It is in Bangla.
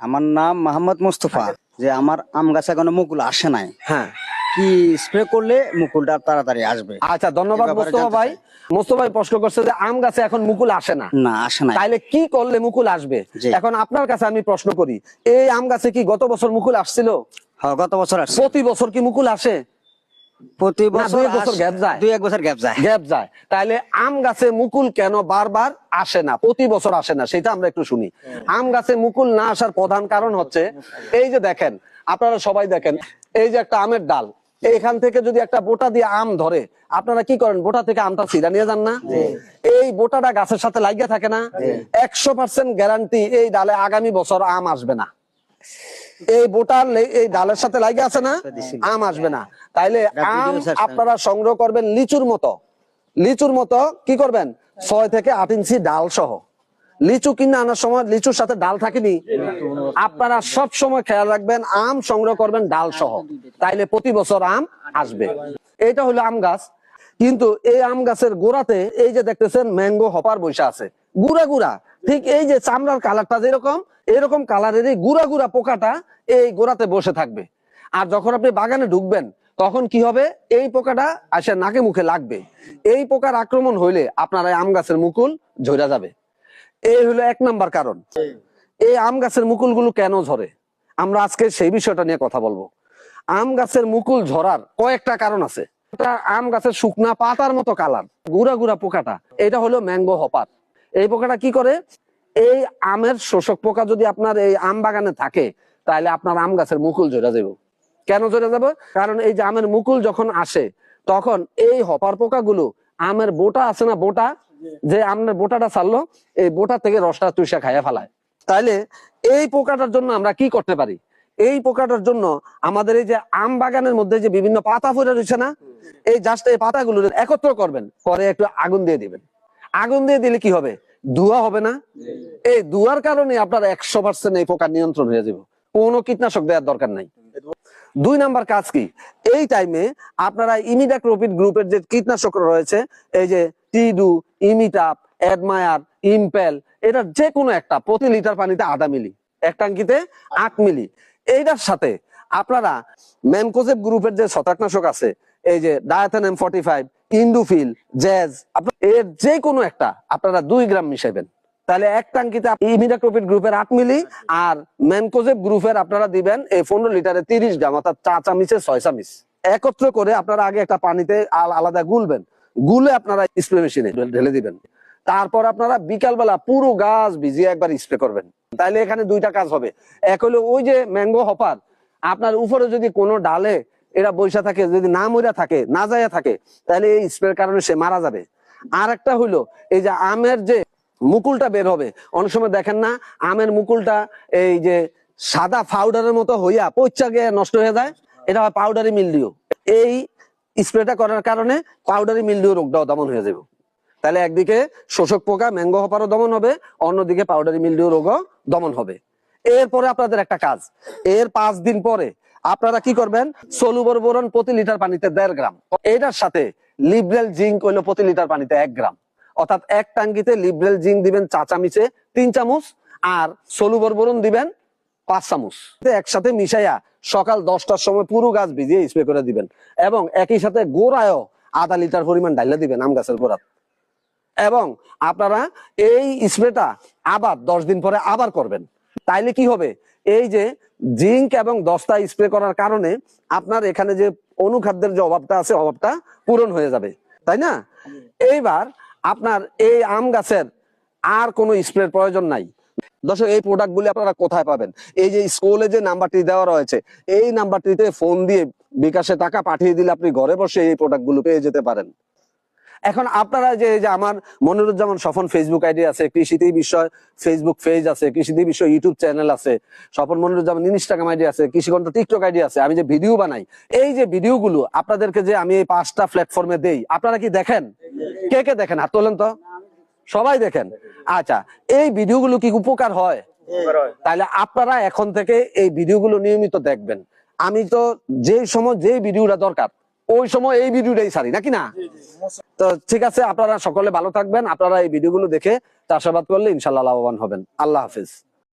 আমার নাম মোহাম্মদ মুস্তফা। যে আমার আম গাছে এখনও মুকুল আসে নাই। হ্যাঁ। কি স্প্রে করলে মুকুলটা তাড়াতাড়ি আসবে? আচ্ছা ধন্যবাদ মোস্তফা ভাই। মোস্তফা ভাই প্রশ্ন করছে যে আম গাছে এখন মুকুল আসে না। না আসে না তাইলে কি করলে মুকুল আসবে? এখন আপনার কাছে আমি প্রশ্ন করি এই আম গাছে কি গত বছর মুকুল আসছিল? হ্যাঁ, গত বছর প্রতি বছর কি মুকুল আসে? প্রতি বছর দুই বছর আস- যায়। দুই এক বছর গ্যাপ যায়। গ্যাপ যায়। তাহলে আম গাছে মুকুল কেন বারবার আসে না? প্রতি বছর আসে না সেটা আমরা একটু শুনি। আম গাছে মুকুল না আসার প্রধান কারণ হচ্ছে এই যে দেখেন আপনারা সবাই দেখেন এই যে একটা আমের ডাল এইখান থেকে যদি একটা বোটা দিয়ে আম ধরে আপনারা কি করেন? বোটা থেকে আমটা সিধা নিয়ে যান না? এই বোটাটা গাছের সাথে লাগিয়ে থাকে না? একশো পার্সেন্ট গ্যারান্টি এই ডালে আগামী বছর আম আসবে না। এই বোটার এই ডালের সাথে লাগে আছে না? আম আসবে না। তাইলে আম আপনারা সংগ্রহ করবেন লিচুর মতো। লিচুর মতো কি করবেন? ছয় থেকে আট ইঞ্চি ডাল সহ। লিচু কিনে আনার সময় লিচুর সাথে ডাল থাকেনি। আপনারা সব সময় খেয়াল রাখবেন আম সংগ্রহ করবেন ডাল সহ। তাইলে প্রতি বছর আম আসবে। এটা হলো আম গাছ। কিন্তু এই আম গাছের গোড়াতে এই যে দেখতেছেন ম্যাঙ্গো হপার বৈশা আছে। গুড়া গুড়া। ঠিক এই যে চামড়ার কালারটা যেরকম এরকম কালারের এই গুড়া গুড়া পোকাটা এই গোড়াতে বসে থাকবে। আর যখন আপনি বাগানে ঢুকবেন তখন কি হবে? এই পোকাটা আসে নাকে মুখে লাগবে। এই পোকার আক্রমণ হইলে আপনার এই আম গাছের মুকুল ঝরা যাবে। এই হলো এক নাম্বার কারণ। এই আম গাছের মুকুলগুলো কেন ঝরে? আমরা আজকে সেই বিষয়টা নিয়ে কথা বলব। আম গাছের মুকুল ঝরার কয়েকটা কারণ আছে। আম গাছের শুকনা পাতার মতো কালার, গুড়া গুড়া পোকাটা। এটা হলো ম্যাঙ্গো হপার এই পোকাটা কি করে? এই আমের শোষক পোকা যদি আপনার এই আম বাগানে থাকে, তাহলে আপনার আম গাছের মুকুল ঝরা যাবে কেন ঝরে যাবে? কারণ এই যে আমের মুকুল যখন আসে, তখন এই হপার পোকাগুলো আমের বোটা আছে না বোটা? যে আমের বোটাটা ছাড়লো, এই বোটা থেকে রসটা তুষা খাইয়া ফেলায়। তাইলে এই পোকাটার জন্য আমরা কি করতে পারি? এই পোকাটার জন্য আমাদের এই যে আম বাগানের মধ্যে যে বিভিন্ন পাতা পড়ে রয়েছে না, এই জাস্ট এই পাতাগুলো একত্র করবেন, পরে একটু আগুন দিয়ে দিবেন। আগুন দিয়ে দিলে কি হবে? ধোয়া হবে না? এই ধোয়ার কারণে আপনার একশো পার্সেন্ট এই পোকা নিয়ন্ত্রণ হয়ে যাবে। কোনো কীটনাশক দেওয়ার দরকার নাই। দুই নাম্বার কাজ কি? এই টাইমে আপনারা ইমিডাক্লোপিড গ্রুপের যে কীটনাশক রয়েছে, এই যে টিডু ইমিটাপ অ্যাডমায়ার ইম্পেল এটা যে কোনো একটা প্রতি লিটার পানিতে আধা মিলি এক টাঙ্কিতে আট মিলি। এইটার সাথে আপনারা ম্যামকোজেব গ্রুপের যে ছত্রাকনাশক আছে, এই যে ডায়াথান ফর্টি ফাইভ ইন্ডুফিল জ্যাজ আপনার এর যে কোনো একটা আপনারা দুই গ্রাম মিশাইবেন। তাহলে এক টাঙ্কিতে ইমিডাক্লোপিড গ্রুপের আট মিলি আর ম্যানকোজেব গ্রুপের আপনারা দিবেন এই পনেরো লিটারে তিরিশ গ্রাম, অর্থাৎ চা চামিচে ছয় চামিচ একত্র করে আপনারা আগে একটা পানিতে আলাদা গুলবেন। গুলে আপনারা স্প্রে মেশিনে ঢেলে দিবেন। তারপর আপনারা বিকালবেলা পুরো গাছ ভিজিয়ে একবার স্প্রে করবেন। তাহলে এখানে দুইটা কাজ হবে। এক হলো ওই যে ম্যাঙ্গো হপার আপনার উপরে যদি কোনো ডালে এরা বৈশা থাকে, যদি না মরিয়া থাকে, না যাইয়া থাকে, তাহলে এই স্প্রের কারণে সে মারা যাবে। আর একটা হইল এই যে আমের যে মুকুলটা বের হবে। অনেক সময় দেখেন না, আমের মুকুলটা এই যে সাদা পাউডারের মতো হইয়া পচা গিয়ে নষ্ট হয়ে যায়, এটা হয় পাউডারি মিলডিও এই স্প্রেটা করার কারণে পাউডারি মিলডিও রোগটাও দমন হয়ে যাবে। তাহলে একদিকে শোষক পোকা, ম্যাঙ্গো হপারও দমন হবে, অন্যদিকে পাউডারি মিলডিও রোগও দমন হবে। এরপরে আপনাদের একটা কাজ। এর পাঁচ দিন পরে আপনারা কি করবেন? সলুবর বোরন প্রতি লিটার পানিতে দেড় গ্রাম। এটার সাথে লিব্রেল জিঙ্ক হইল প্রতি লিটার পানিতে এক গ্রাম। অর্থাৎ এক টাঙ্গিতে লিব্রেল জিঙ্ক দিবেন চা চামিচে তিন চামচ আর সলুবর বোরন দিবেন পাঁচ চামচ। একসাথে মিশাইয়া সকাল দশটার সময় পুরো গাছ ভিজিয়ে স্প্রে করে দিবেন এবং একই সাথে গোড়ায়ও আধা লিটার পরিমাণ ডাইলা দিবেন আম গাছের গোড়া এবং আপনারা এই স্প্রেটা আবার দশ দিন পরে আবার করবেন। তাইলে কি হবে? এই যে জিঙ্ক এবং দস্তা স্প্রে করার কারণে আপনার এখানে যে অনুখাদ্যের যে অভাবটা আছে, অভাবটা পূরণ হয়ে যাবে। তাই না? এইবার আপনার এই আম গাছের আর কোনো স্প্রের প্রয়োজন নাই। দর্শক, এই প্রোডাক্ট গুলি আপনারা কোথায় পাবেন? এই যে স্কুলে যে নাম্বারটি দেওয়া রয়েছে, এই নাম্বারটিতে ফোন দিয়ে বিকাশে টাকা পাঠিয়ে দিলে আপনি ঘরে বসে এই প্রোডাক্টগুলো পেয়ে যেতে পারেন। এখন আপনারা যে যে আমার মনিরুজ্জামান সফন ফেসবুক আইডি আছে কৃষিতে বিষয় ফেসবুক পেজ আছে কৃষিতে বিষয় ইউটিউব চ্যানেল আছে সফন মনিরুজ্জামান ইনস্টাগ্রাম আইডি আছে কৃষিকণ্ঠ টিকটক আইডি আছে, আমি যে ভিডিও বানাই, এই যে ভিডিওগুলো আপনাদেরকে যে আমি এই পাঁচটা প্ল্যাটফর্মে দেই, আপনারা কি দেখেন? কে কে দেখেন? হাত তোলেন তো। সবাই দেখেন। আচ্ছা এই ভিডিওগুলো কি উপকার হয়? তাহলে আপনারা এখন থেকে এই ভিডিওগুলো নিয়মিত দেখবেন। আমি তো যে সময় যে ভিডিওটা দরকার ওই সময় এই ভিডিওটাই ছাড়ি নাকি না? তো ঠিক আছে আপনারা সকলে ভালো থাকবেন। আপনারা এই ভিডিওগুলো দেখে চাষাবাদ করলে ইনশাল্লাহ লাভবান হবেন। আল্লাহ হাফিজ।